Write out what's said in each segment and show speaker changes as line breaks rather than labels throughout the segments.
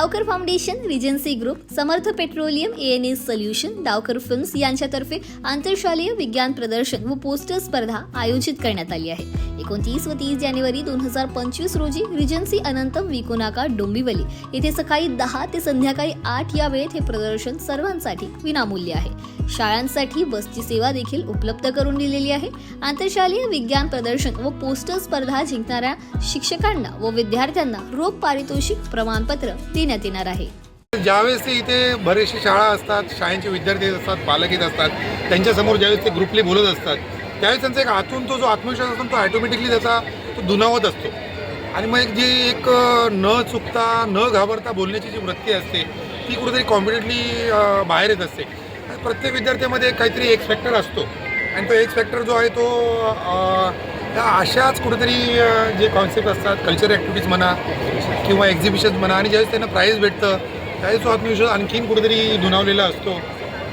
Davkar foundation regency group Samarth petroleum A N S solution Davkar films यांच्यातर्फे आंतरशालेय विज्ञान प्रदर्शन व पोस्टर स्पर्धा आयोजित करण्यात आली आहे. एकोणतीस व तीस जानेवारी दोन हजार पंचवीस रोजी रिजन्सी अनंतम विकोनाका डोंबिवली. येथे सकाळी दहा ते संध्याकाळी आठ या वेळेत हे प्रदर्शन सर्वांसाठी विनामूल्य आहे. शाळांसाठी बसची सेवा देखील उपलब्ध करून दिलेली आहे. आंतरशालेय विज्ञान प्रदर्शन व पोस्टर स्पर्धा जिंकणाऱ्या शिक्षकांना व विद्यार्थ्यांना रोख पारितोषिक प्रमाणपत्र देण्यात येणार आहे.
ज्यावेळेस ते इथे बरेचसे शाळा असतात शाळेचे विद्यार्थी असतात पालक येत असतात त्यांच्यासमोर ज्यावेळेस ते ग्रुपली बोलत असतात त्यावेळेस त्यांचा एक आतून तो जो आत्मविश्वास असतो तो ऑटोमॅटिकली त्याचा तो दुनावत असतो. आणि मग एक जी एक न चुकता न घाबरता बोलण्याची जी वृत्ती असते ती कुठेतरी कॉम्पिटेटली बाहेर येत असते. प्रत्येक विद्यार्थ्यामध्ये काहीतरी एक फॅक्टर असतो. आणि तो एक फॅक्टर जो आहे तो त्या अशाच कुठेतरी जे कॉन्सेप्ट असतात कल्चर ॲक्टिव्हिटीज म्हणा किंवा एक्झिबिशन्स म्हणा आणि ज्यावेळेस त्यांना प्राईज भेटतं त्यावेळेस तो आत्मविश्वास आणखीन कुठेतरी दुनावलेला असतो.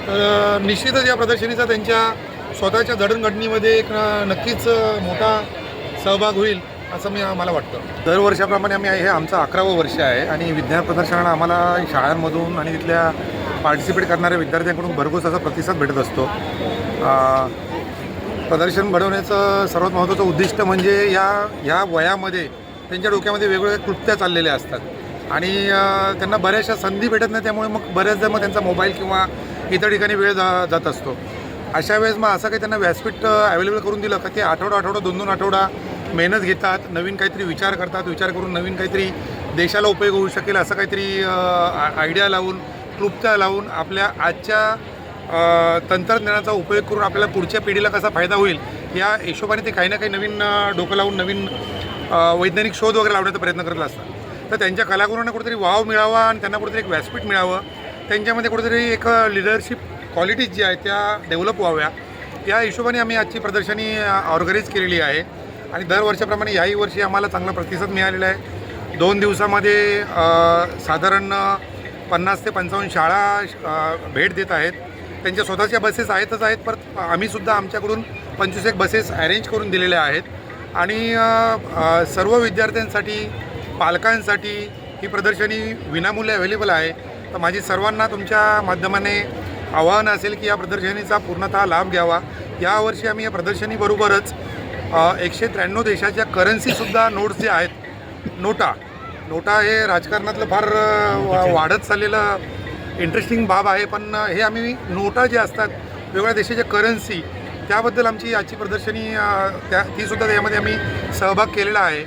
तर निश्चितच या प्रदर्शनीचा त्यांच्या स्वतःच्या जडणघडणीमध्ये एक नक्कीच मोठा सहभाग होईल असं मी मला वाटतं. दरवर्षाप्रमाणे आम्ही हे आमचं अकरावं वर्ष आहे आणि विज्ञान प्रदर्शनाला आम्हाला शाळांमधून आणि तिथल्या पार्टिसिपेट करणाऱ्या विद्यार्थ्यांकडून भरघोस असा प्रतिसाद भेटत असतो. प्रदर्शन घडवण्याचं सर्वात महत्त्वाचं उद्दिष्ट म्हणजे या ह्या वयामध्ये त्यांच्या डोक्यामध्ये वेगवेगळ्या कृत्या चाललेल्या असतात. आणि त्यांना बऱ्याचशा संधी भेटत नाही त्यामुळे मग बऱ्याचदा मग त्यांचा मोबाईल किंवा इतर ठिकाणी वेळ जा जात असतो. अशा वेळेस मग असं काही त्यांना व्यासपीठ अवेलेबल करून दिलं का? ते आठवडा आठवडा दोन दोन आठवडा मेहनत घेतात नवीन काहीतरी विचार करतात विचार करून नवीन काहीतरी देशाला उपयोग होऊ शकेल असं काहीतरी आयडिया लावून क्लुप्त्या लावून आपल्या आजच्या तंत्रज्ञानाचा उपयोग करून आपल्याला पुढच्या पिढीला कसा फायदा होईल या हिशोबाने ते काही ना काही नवीन डोकं लावून नवीन वैज्ञानिक शोध वगैरे लावण्याचा प्रयत्न करत असतात. तर त्यांच्या कलागुरूंना कुठेतरी वाव मिळावा आणि त्यांना कुठेतरी एक व्यासपीठ मिळावं त्यांच्यामध्ये कुठेतरी एक लिडरशिप क्वालिटीज ज्या आहेत त्या डेव्हलप व्हाव्या. या हिशोबाने आम्ही आजची प्रदर्शनी ऑर्गनाईज केलेली आहे. आणि दरवर्षाप्रमाणे याही वर्षी आम्हाला चांगला प्रतिसाद मिळालेला आहे. दोन दिवसामध्ये साधारण पन्नास ते पंचावन्न शाळा भेट देत आहेत. त्यांच्या स्वतःच्या बसेस आहेतच आहेत पर आम्हीसुद्धा आमच्याकडून पंचवीस एक बसेस अरेंज करून दिलेल्या आहेत. आणि सर्व विद्यार्थ्यांसाठी पालकांसाठी ही प्रदर्शनी विनामूल्य अवेलेबल आहे. तर माझी सर्वांना तुमच्या माध्यमाने आवाहन असेल की या प्रदर्शनीचा पूर्णतः लाभ घ्यावा. यावर्षी आम्ही या प्रदर्शनीबरोबरच एकशे त्र्याण्णव देशाच्या करन्सीसुद्धा नोट्स जे आहेत नोटा नोटा हे राजकारणातलं फार वा- वाढत चाललेलं इंटरेस्टिंग बाब आहे. पण हे आम्ही नोटा जे असतात वेगवेगळ्या देशाच्या करन्सी त्याबद्दल आमची आजची प्रदर्शनी त्या तीसुद्धा त्यामध्ये आम्ही सहभाग केलेला आहे.